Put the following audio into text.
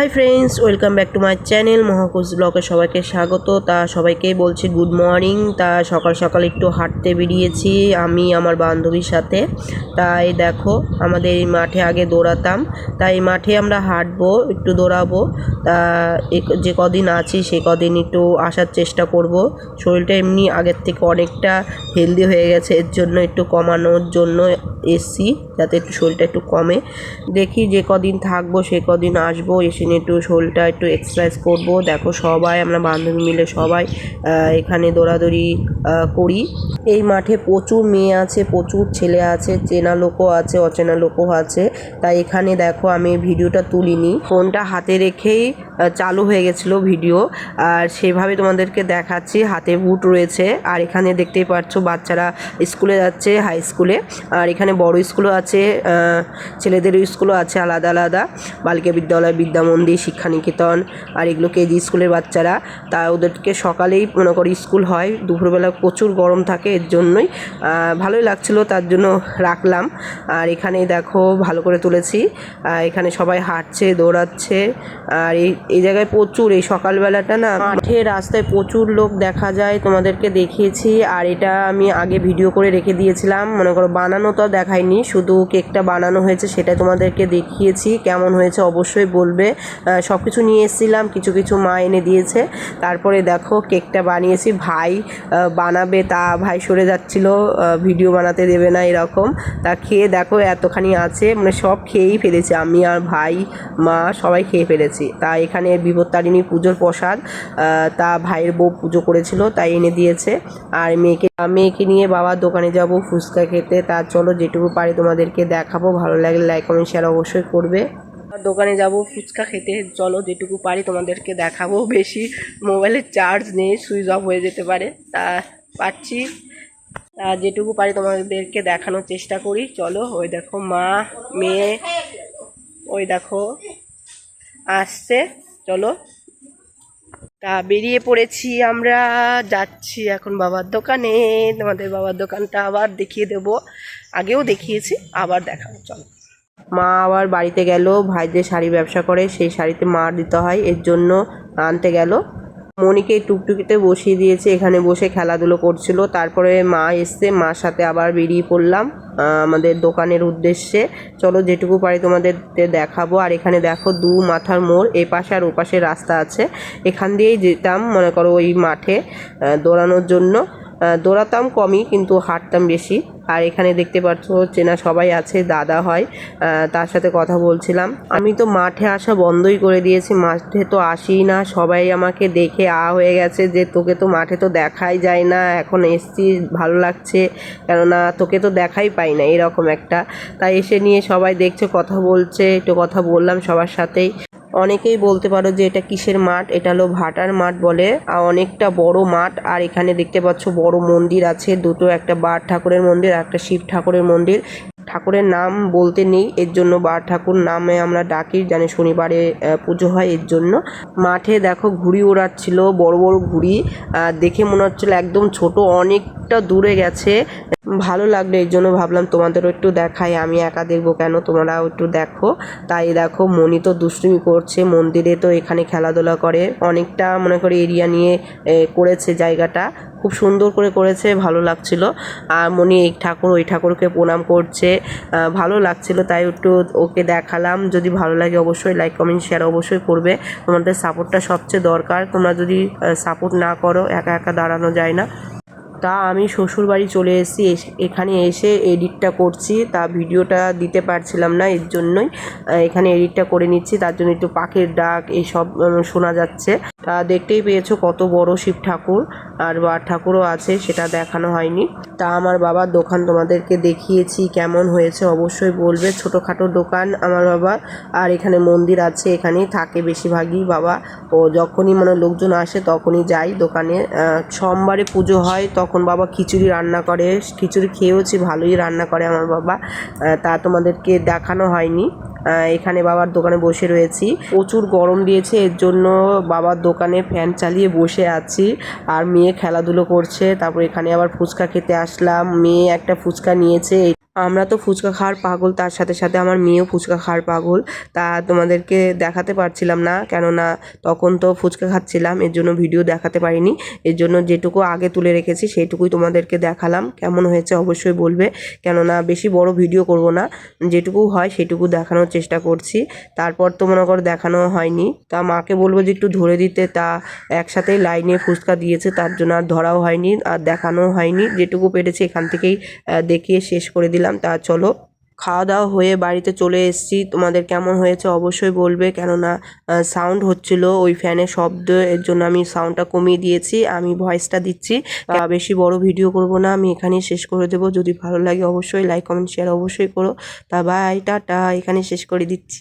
Hi friends, welcome back to my channel Mahakush ব্লগে সবাইকে স্বাগত। তা সবাইকেই বলছি গুড মর্নিং। তা সকাল সকাল একটু হাঁটতে বেরিয়েছি আমি, আমার বান্ধবীর সাথে। তাই দেখো, আমাদের এই মাঠে আগে দৌড়াতাম। তাই মাঠে আমরা হাঁটবো, একটু দৌড়াবো। তা যে কদিন আছি, সে কদিন একটু আসার চেষ্টা করব। শরীরটা এমনি আগের থেকে অনেকটা হেলদি হয়ে গেছে, এর জন্য একটু কমানোর জন্য এসছি, যাতে একটু শরীরটা একটু কমে। দেখি যে কদিন থাকব, সে কদিন আসব, এসে নিয়ে একটু শরীরটা একটু এক্সারসাইজ করব। দেখো সবাই, আমরা বান্ধবী মিলে সবাই এখানে দৌড়াদৌড়ি করি। এই মাঠে প্রচুর মেয়ে আছে, প্রচুর ছেলে আছে, চেনা লোকও আছে, অচেনা লোকও আছে। তাই এখানে দেখো আমি ভিডিওটা তুলিনি। ফোনটা হাতে রেখেই চালু হয়ে গেছিল ভিডিও। আর সেভাবে তোমাদেরকে দেখাচ্ছি, হাতে বুট রয়েছে। আর এখানে দেখতেই পাচ্ছ বাচ্চারা স্কুলে যাচ্ছে, হাই স্কুলে। আর এখানে বড় স্কুলও আছে ছেলেদের স্কুলও আছে আলাদা আলাদা। বালিকা বিদ্যালয়, বিদ্যা মন্দির শিক্ষানিকেতন আর এগুলো কেজি স্কুলের বাচ্চারা। তা ওদেরকে সকালেই মনে করি স্কুল হয়, দুপুরবেলা প্রচুর গরম থাকে এর জন্যই। ভালোই লাগছিল, তার জন্য রাখলাম। আর এখানে দেখো, ভালো করে তুলেছি। এখানে সবাই হাঁটছে, দৌড়াচ্ছে। আর এই এই জায়গায় প্রচুর এই সকালবেলাটা না মাঠে রাস্তায় প্রচুর লোক দেখা যায় তোমাদেরকে দেখিয়েছি। আর এটা আমি আগে ভিডিও করে রেখে দিয়েছিলাম। মনে করো বানানো তো দেখাইনি শুধু কেকটা বানানো হয়েছে সেটা তোমাদেরকে দেখিয়েছি। কেমন হয়েছে অবশ্যই বলবে। সব কিছু নিয়ে এসেছিলাম কিছু কিছু মা এনে দিয়েছে। তারপরে দেখো কেকটা বানিয়েছি। ভাই বানাবে তা ভাই সরে যাচ্ছিল ভিডিও বানাতে দেবে না এরকম। তা খেয়ে দেখো এতখানি আছে মানে সব খেয়েই ফেলেছি আমি আর ভাই মা সবাই খেয়ে ফেলেছি। তা এখানে বিপত্তারিণী পুজোর প্রসাদ তা ভাইয়ের বউ পুজো করেছিল, তাই এনে দিয়েছে। আর মেয়েকে মেয়েকে নিয়ে বাবার দোকানে যাব, ফুচকা খেতে। তা চলো, যেটুকু পারি তোমাদেরকে দেখাবো। ভালো লাগলে লাইক কমেন্ট শেয়ার অবশ্যই করবে। দোকানে যাব, ফুচকা খেতে। চলো, যেটুকু পারি তোমাদেরকে দেখাবো। বেশি মোবাইলের চার্জ নেই, সুইচ অফ হয়ে যেতে পারে। তা পাচ্ছি। যেটুকু পারি তোমাদেরকে দেখানোর চেষ্টা করি। চলো, ওই দেখো মা, মেয়ে, ওই দেখো। আসছে, চলো। তা বেরিয়ে পড়েছি আমরা, যাচ্ছি এখন বাবার দোকানে। তোমাদের বাবার দোকানটা আবার দেখিয়ে দেব। আগেও দেখিয়েছি, আবার দেখাবো, চলো। মা আবার বাড়িতে গেল ভাই যে শাড়ি ব্যবসা করে, সেই শাড়িতে মার দিতে হয়, এর জন্য আনতে গেল। মনিকে টুকটুকিতে বসিয়ে দিয়েছে, এখানে বসে খেলাধুলো করছিল। তারপরে মা এসছে, মার সাথে আবার বেরিয়ে পড়লাম আমাদের দোকানের উদ্দেশ্যে। চলো যেটুকু পারি তোমাদের দেখাবো। আর এখানে দেখো দু মাথার মোড়, এপাশে পাশে আর ওপাশে পাশে রাস্তা আছে। এখান দিয়েই যেতাম, মনে করো ওই মাঠে দৌড়ানোর জন্য। দৌড়াতাম কমই, কিন্তু হাঁটতাম বেশি। আর এখানে দেখতে পাচ্ছ চেনা সবাই আছে, দাদা হয় তার সাথে কথা বলছিলাম। আমি তো মাঠে আসা বন্ধই করে দিয়েছি, মাঠে তো আসিই না, সবাই আমাকে দেখে আ হয়ে গেছে যে তোকে তো মাঠে তো দেখাই যায় না, এখন এসছি, ভালো লাগছে, কেননা তোকে তো দেখাই পাই না, এরকম একটা। তাই এসে নিয়ে সবাই দেখছে, কথা বলছে, একটু কথা বললাম সবার সাথেই। অনেকেই বলতে পারো যে এটা কিসের মাঠ? এটা হলো ভাটার মাঠ বলে। আর অনেকটা বড় মাঠ। আর এখানে দেখতে পাচ্ছ বড় মন্দির আছে। দুটো একটা বার ঠাকুরের মন্দির আর একটা শিব ঠাকুরের মন্দির। ঠাকুরের নাম বলতে নেই, এর জন্য বার ঠাকুর নামে আমরা ডাকি, জানি শনিবারে পুজো হয় এর জন্য। মাঠে দেখো ঘুড়ি ওড়াচ্ছিল, বড় বড় ঘুড়ি দেখে মনে হচ্ছিল একদম ছোট, অনেকটা দূরে গেছে। ভালো লাগল এর জন্য, ভাবলাম তোমাদেরও একটু দেখাই, আমি একা দেখব কেন, তোমরাও একটু দেখো। তাই দেখো মনি তো দুষ্টুমি করছে, মন্দিরে তো এখানে খেলাধুলা করে, অনেকটা মনে করি এরিয়া নিয়ে করেছে জায়গাটা। খুব সুন্দর করে করেছে, ভালো লাগছিল। আর মনি এই ঠাকুর, ওই ঠাকুরকে প্রণাম করছে। ভালো লাগছিল, তাই একটু ওকে দেখালাম। যদি ভালো লাগে অবশ্যই লাইক কমেন্ট শেয়ার অবশ্যই করবে। তোমাদের সাপোর্টটা সবচেয়ে দরকার। তোমরা যদি সাপোর্ট না করো, একা একা দাঁড়ানো যায় না। তা আমি শ্বশুর বাড়ি চলে এসেছি, এস- এখানে এসে এডিটটা করছি। তা ভিডিওটা দিতে পারছিলাম না, এর জন্যই এখানে এডিটটা করে নিচ্ছি। তার জন্য একটু পাখির ডাক এইসব শোনা যাচ্ছে। তা দেখতেই পেয়েছ কত বড় শিব ঠাকুর। আর বার ঠাকুরও আছে, সেটা দেখানো হয়নি। তা আমার বাবার দোকান তোমাদেরকে দেখিয়েছি, কেমন হয়েছে অবশ্যই বলবে। ছোটোখাটো দোকান আমার বাবা আর এখানে মন্দির আছে, এখানেই থাকে বেশিরভাগই বাবা। ও যখনই মানে লোকজন আসে তখনই যাই দোকানে। সোমবারে পুজো হয় তখন বাবা খিচুড়ি রান্না করে, খিচুড়ি খেয়েওছি, ভালোই রান্না করে আমার বাবা। তা তোমাদেরকে দেখানো হয়নি। এখানে বাবার দোকানে বসে রয়েছি। প্রচুর গরম দিয়েছে, এর জন্য বাবার দোকানে ফ্যান চালিয়ে বসে আছি। আর মেয়ে খেলাধুলো করছে, তারপর এখানে আবার ফুচকা খেতে আসলাম। মেয়ে একটা ফুচকা নিয়েছে আমরা তো ফুচকা খাওয়ার পাগল, তার সাথে সাথে আমার মেয়েও ফুচকা খাওয়ার পাগল। তা তোমাদেরকে দেখাতে পারছিলাম না, কেননা তখন তো ফুচকা খাচ্ছিলাম, এর জন্য ভিডিও দেখাতে পারিনি। এর জন্য যেটুকু আগে তুলে রেখেছি, সেইটুকুই তোমাদেরকে দেখালাম, কেমন হয়েছে অবশ্যই বলবে। কেননা বেশি বড় ভিডিও করব না, যেটুকু হয় সেটুকু দেখানোর চেষ্টা করছি। তারপর তো মনে করো দেখানো হয়নি। তা মাকে বলব যে একটু ধরে দিতে, তা একসাথেই লাইনে ফুচকা দিয়েছে, তার জন্য আর ধরাও হয়নি, আর দেখানোও হয়নি। যেটুকু পেরেছি এখান থেকেই দেখিয়ে শেষ করে দিলাম। তা চলো, খাওয়া দাওয়া হয়ে বাড়িতে চলে এসেছি। তোমাদের কেমন হয়েছে অবশ্যই বলবে। কেননা সাউন্ড হচ্ছিল, ওই ফ্যানের শব্দ এর জন্য আমি সাউন্ডটা কমিয়ে দিয়েছি, আমি ভয়েসটা দিচ্ছি। বেশি বড় ভিডিও করব না, আমি এখানেই শেষ করে দেবো। যদি ভালো লাগে অবশ্যই লাইক কমেন্ট শেয়ার অবশ্যই করো। তা বাই টাটা এখানে শেষ করে দিচ্ছি।